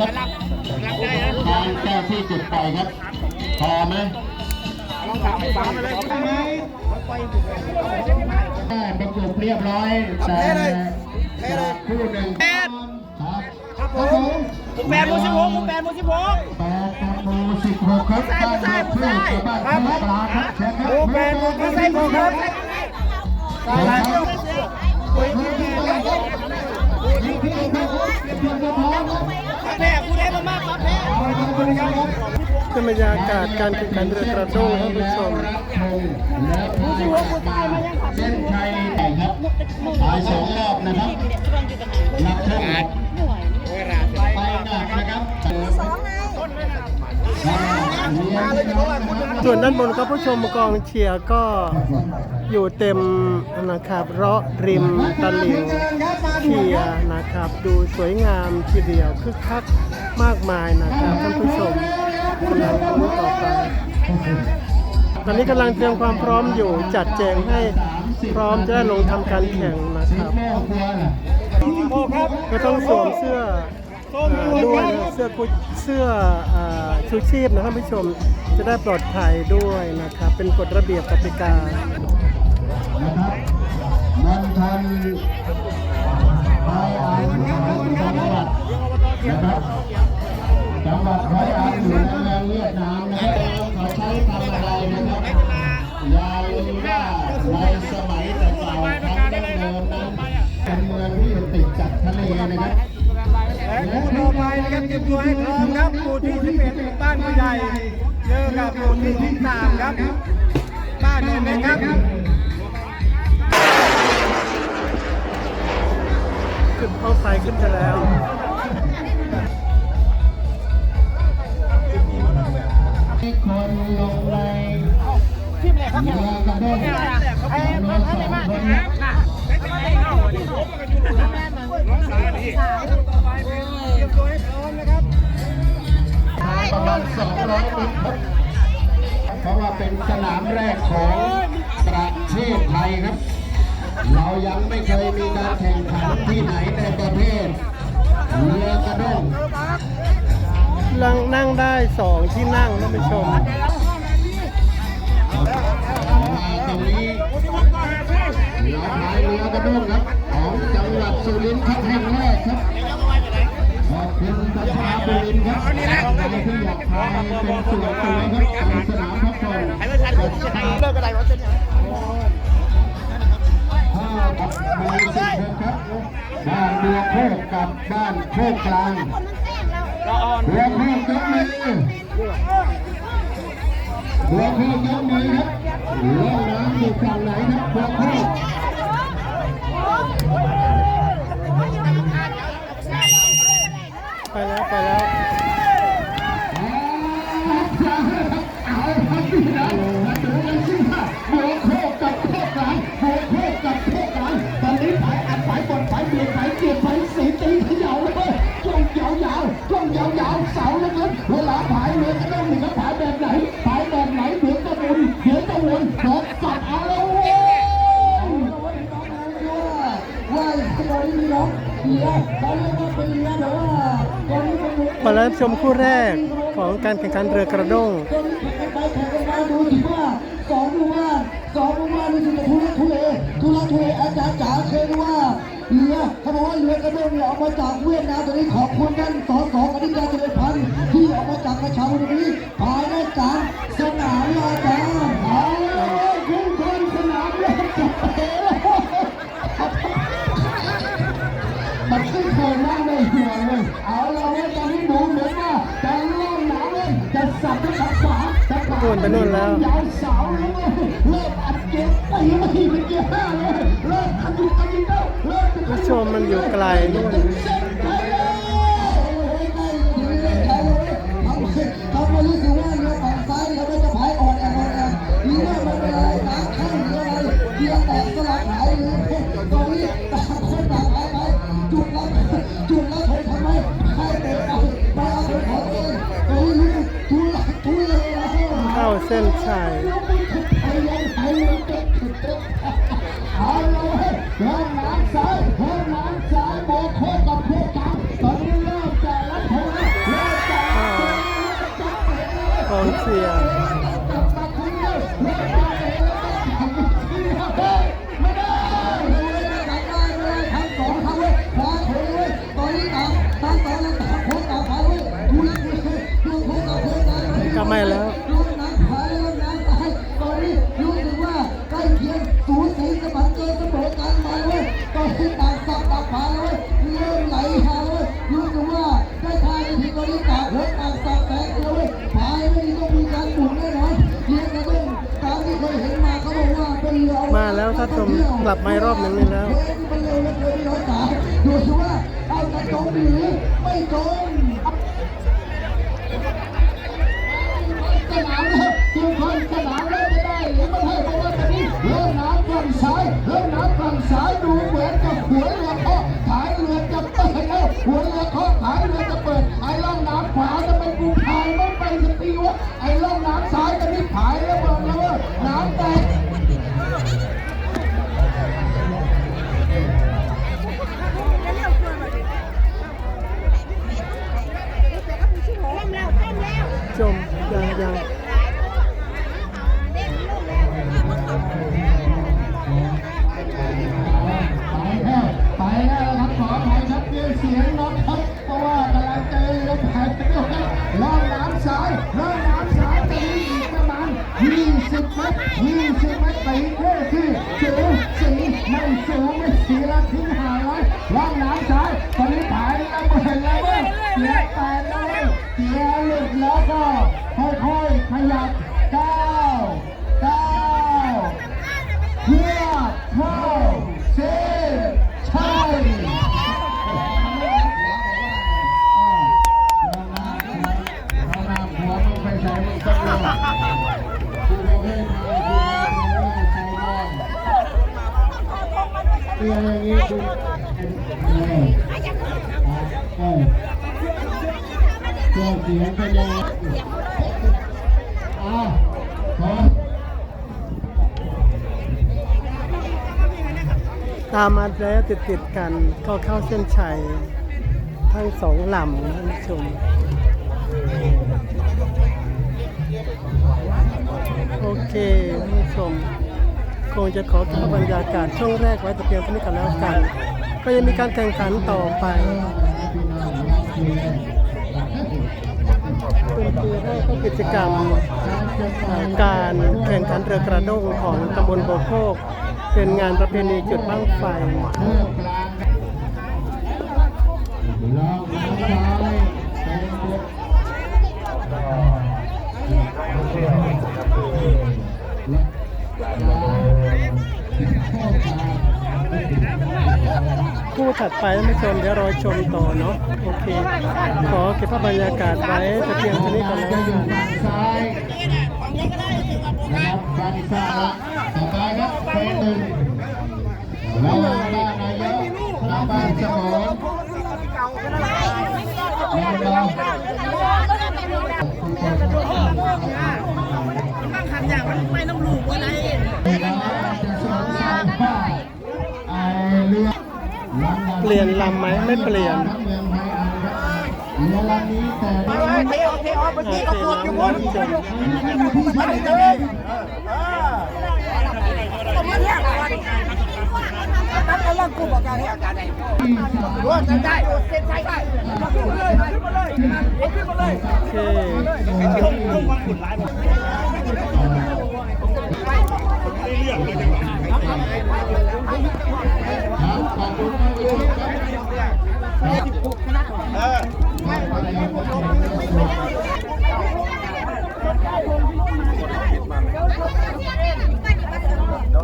ครับทางเจ้าที่จุดปล่อยครับ พอไหมได้ประกบเรียบร้อยแต่จากคู่หนึ่งครับครับผมมุกแปดมุกสิบหกมุกแปดมุกสิบหกแปดกับหมู่สิบหกครับบ้านหัวพืชกับบ้านพืชปลาครับเชิญครับมุกแปดมุกสิบหกครับเชิญครับยิงที่เอกครับเพียงพร้อมครับแพ้ผู้ใดมามากครับแพ้ เป็นบรรยากาศการแข่งขันเรือกระด้งท่านผู้ชมผู้ที่ว่าผู้ตายมายังเส้นชัยแข่งครับตายสองรอบนะครับนักโทษไปหนักนะครับสองไงส่วนด้านบนก็ผู้ชมกองเชียร์ก็อยู่เต็มนะครับเราะริมตลิ่งเชียร์นะครับ ดูสวยงามทีเดียวคึกคัก มากมายนะครับท่านผู้ชมกำลังรู้ต่อไป ตอนนี้กำลังเตรียมความพร้อมอยู่จัดแจงให้พร้อมจะได้ลงทำการแข่งนะครับก็ต้องสวมเสื้อด้วยเสื้อกุเสื้ออ่าชูชีพนะท่านผู้ชมจะได้ปลอดภัยด้วยนะครับ เป็นกฎระเบียบกติกานะครับนันทัน นะครับเตรียมตัวให้พร้อมครับคู่ที่สิบเอ็ดบ้านผู้ใหญ่เจอกับคู่ที่สิบสามครับ บ้านโนนเล็กครับขึ้นเข้าไฟขึ้นไปแล้วให้คนลงในทีมแรกครับเรือกระด้งไอ้จำนพัวน นท่านสได้องมาคนค่ะเตรียมตัวให้พร้อมนะครับประมาณ200ลิตรเพราะว่าเป็นสนามแรกของประเทศไทยครับ เรายังไม่เคยมีการแข่งขันที่ไหนในประเภทเรือกระด้งนั่งนั่งได้สองที่นั่งท่านผู้ชมมาตรงนี้ ที่อยากพายเป็นสวยๆครับไปสนามพักผ่อนให้ประชานจะได้เลิกอรวะเส้นห้ากับหมู่สิบหกครับบ้านเรือโคกกับบ้านโคกกลางรออนเรือโคกยกมือเรือโคกยกมือครับเรือน้ำอยู่ฝั่งไหนครับเรือโคกไปแล้วไปแล้วาเสาแล้วกันเวลาผายเรือจะต้องหนึ่งก็ผายแบบไหนผายแบบไหนเดี๋ยวจะวนเดี๋ยวจะวนเดี๋ยวสับเอาแล้วเว้ยว่าขโมยนี่เนาะเรือตอนนี้ก็เป็นเรือแต่ว่าตอนนี้เป็นเรือมาแล้วชมคู่แรกของการแข่งขันเรือกระด้งไปแข่งกันมาดูสิว่าสองดูว่าสองดูว่าดูสิทุลักทุเลทุลักทุเลอาจารย์จ๋าเคยรู้ว่า เรือเขาบอกว่าเรือกระโดดเนี่ยออกมาจากเวียดนามตอนนี้ขอบคุณท่านสสกนิกาเจริญพันธ์ที่ออกมาจากกระเช้าวันนี้ภายในการสนามลาจารย์เอาเลยทุกคนสนามลาจามันขึ้นโครงหน้าเลยหัวเลยเอาเราเนี่ยตอนนี้ดูเหมือนว่าจะล่องหนาวเลยจะสับจะขับขวาจะขับโอนไปนู่นแล้วยาวสาวเลยเว้ยเลิกอัดเก็บตีไม่เป็นเชมมันอยู่ไกลนู่นเส้นไปเลยเขาไม่รู้สึกว่าเรือฝั่งซ้ายเราไม่จะพายอ่อนแออ่อนแอหรือว่ามันเป็นอะไรหนาแข้งหรืออะไรเรือแตกสลักหายหรือตอนนี้ต่ ชียร์ก็ไม่แล้ว มาแล้วถ้าชมกลับมาอีกรอบหนึ่งเลยแล้วดูสิว่าเอาจะจมหรือไม่จมสนามเลยทุกคนสนามเริ่มจะได้หรือไม่ให้เพราะว่าตอนนี้เริ่มน้ำฝั่งซ้ายเริ่ม เรื่องนี้คือเออตัวเสียงเป็นยังไงอะขอตามมาแล้วติดติดๆกันก็เข้าเส้นชัยทั้งสองลำท่านผู้ชม ท่านผู้ชมคงจะขอเก็บบรรยากาศช่วงแรกไว้แต่เพียงเท่านี้กันแล้วกัน ก็ยังมีการแข่งขันต่อไปเป็นปีแรกก็กิจกรรมการแข่งขันเรือกระด้งของตำบลโบโคก เป็นงานประเพณีจุดบั้งไฟ คู่ถัดไปท่านผู้ชมเดี๋ยวรอชมต่อเนาะโอเค ขอเก็บภาพบรรยากาศไว้แต่เพียงเท่านี้ก่อนจะนะอยู่ฝั่งซ้ายนะครับฝั่งซ้ายต่อไปครับเป็นหนึ่งเราบ้านนายกเราบ้านสมองเราบ้านจะสอนสายผ้าไอเรือ เปลี่ยนลำไหมไม่เปลี่ยนเรือลำนี้แต่ไม่เทออกเทออกเมื่อกี้กระปุกอยู่บนไม่ได้เลยตั้งแต่ละกลุ่มอาการนี้อาการไหนรู้ว่าจะได้เส้นชัยได้ขึ้นมาเลยขึ้นมาเลยขึ้นมาเลยโอเคครับ เออ